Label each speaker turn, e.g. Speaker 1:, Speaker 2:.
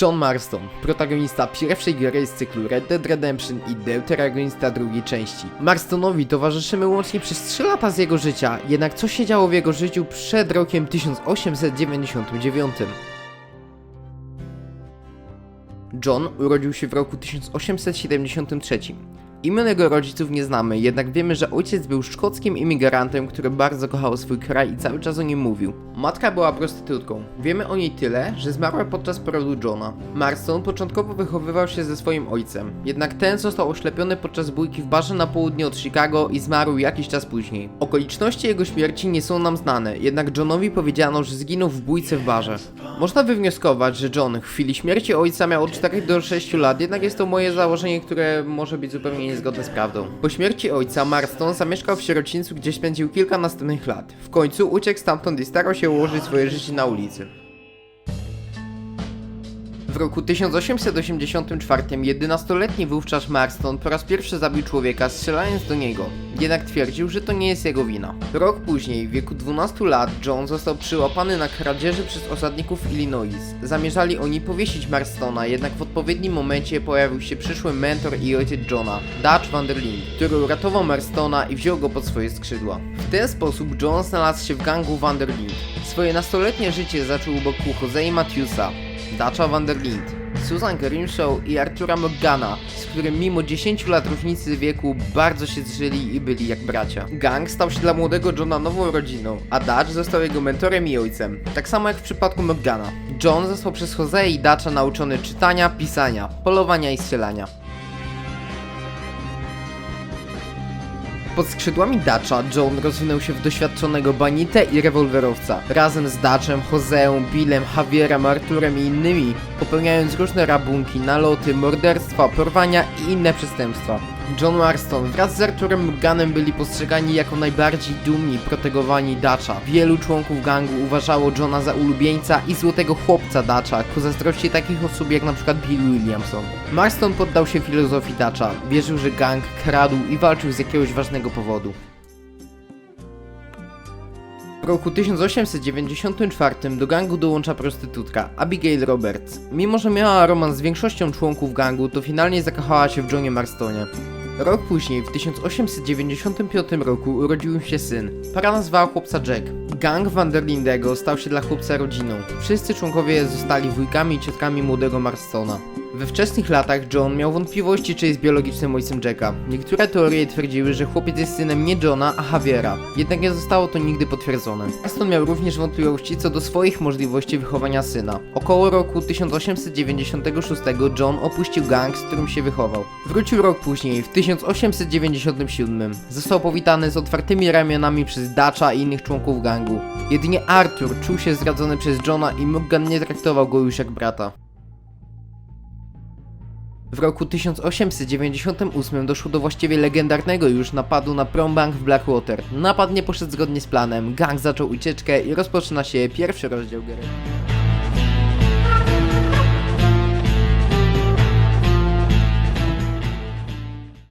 Speaker 1: John Marston, protagonista pierwszej gry z cyklu Red Dead Redemption i deuteragonista drugiej części. Marstonowi towarzyszymy łącznie przez 3 lata z jego życia, jednak co się działo w jego życiu przed rokiem 1899? John urodził się w roku 1873. Imion jego rodziców nie znamy, jednak wiemy, że ojciec był szkockim imigrantem, który bardzo kochał swój kraj i cały czas o nim mówił. Matka była prostytutką. Wiemy o niej tyle, że zmarła podczas porodu Johna. Marston początkowo wychowywał się ze swoim ojcem, jednak ten został oślepiony podczas bójki w barze na południe od Chicago i zmarł jakiś czas później. Okoliczności jego śmierci nie są nam znane, jednak Johnowi powiedziano, że zginął w bójce w barze. Można wywnioskować, że John w chwili śmierci ojca miał od 4 do 6 lat, jednak jest to moje założenie, które może być zupełnie niezgodne z prawdą. Po śmierci ojca Marston zamieszkał w sierocińcu, gdzie spędził kilka następnych lat. W końcu uciekł stamtąd i starał się ułożyć swoje życie na ulicy. W roku 1884 11-letni wówczas Marston po raz pierwszy zabił człowieka strzelając do niego. Jednak twierdził, że to nie jest jego wina. Rok później, w wieku 12 lat, John został przyłapany na kradzieży przez osadników Illinois. Zamierzali oni powiesić Marstona, jednak w odpowiednim momencie pojawił się przyszły mentor i ojciec Johna, Dutch Vanderlyn, który uratował Marstona i wziął go pod swoje skrzydła. W ten sposób John znalazł się w gangu Vanderlyn. Swoje nastoletnie życie zaczął boku Josei Matthewsa, Dutcha Vanderlind, Susan Grimshaw i Artura Morgana, z którym mimo 10 lat różnicy wieku bardzo się zżyli i byli jak bracia. Gang stał się dla młodego Johna nową rodziną, a Dutch został jego mentorem i ojcem. Tak samo jak w przypadku Morgana. John został przez Jose i Dutcha nauczony czytania, pisania, polowania i strzelania. Pod skrzydłami Dutcha John rozwinął się w doświadczonego banitę i rewolwerowca. Razem z Dutchem, Joseą, Billem, Javierem, Arturem i innymi, popełniając różne rabunki, naloty, morderstwa, porwania i inne przestępstwa. John Marston wraz z Arturem Morganem byli postrzegani jako najbardziej dumni, protegowani Dutcha. Wielu członków gangu uważało Johna za ulubieńca i złotego chłopca Dutcha, ku zazdrości takich osób jak przykład Bill Williamson. Marston poddał się filozofii Dutcha, wierzył, że gang kradł i walczył z jakiegoś ważnego powodu. W roku 1894 do gangu dołącza prostytutka Abigail Roberts. Mimo, że miała romans z większością członków gangu, to finalnie zakochała się w Johnie Marstonie. Rok później, w 1895 roku, urodził się syn. Para nazwała chłopca Jack. Gang Vanderlindego stał się dla chłopca rodziną. Wszyscy członkowie zostali wujkami i ciotkami młodego Marstona. We wczesnych latach John miał wątpliwości, czy jest biologicznym ojcem Jacka. Niektóre teorie twierdziły, że chłopiec jest synem nie Johna, a Javiera. Jednak nie zostało to nigdy potwierdzone. Aston miał również wątpliwości co do swoich możliwości wychowania syna. Około roku 1896 John opuścił gang, z którym się wychował. Wrócił rok później, w 1897. Został powitany z otwartymi ramionami przez Dutcha i innych członków gangu. Jedynie Arthur czuł się zdradzony przez Johna i Morgan nie traktował go już jak brata. W roku 1898 doszło do właściwie legendarnego już napadu na Prombank w Blackwater. Napad nie poszedł zgodnie z planem, gang zaczął ucieczkę i rozpoczyna się pierwszy rozdział gry.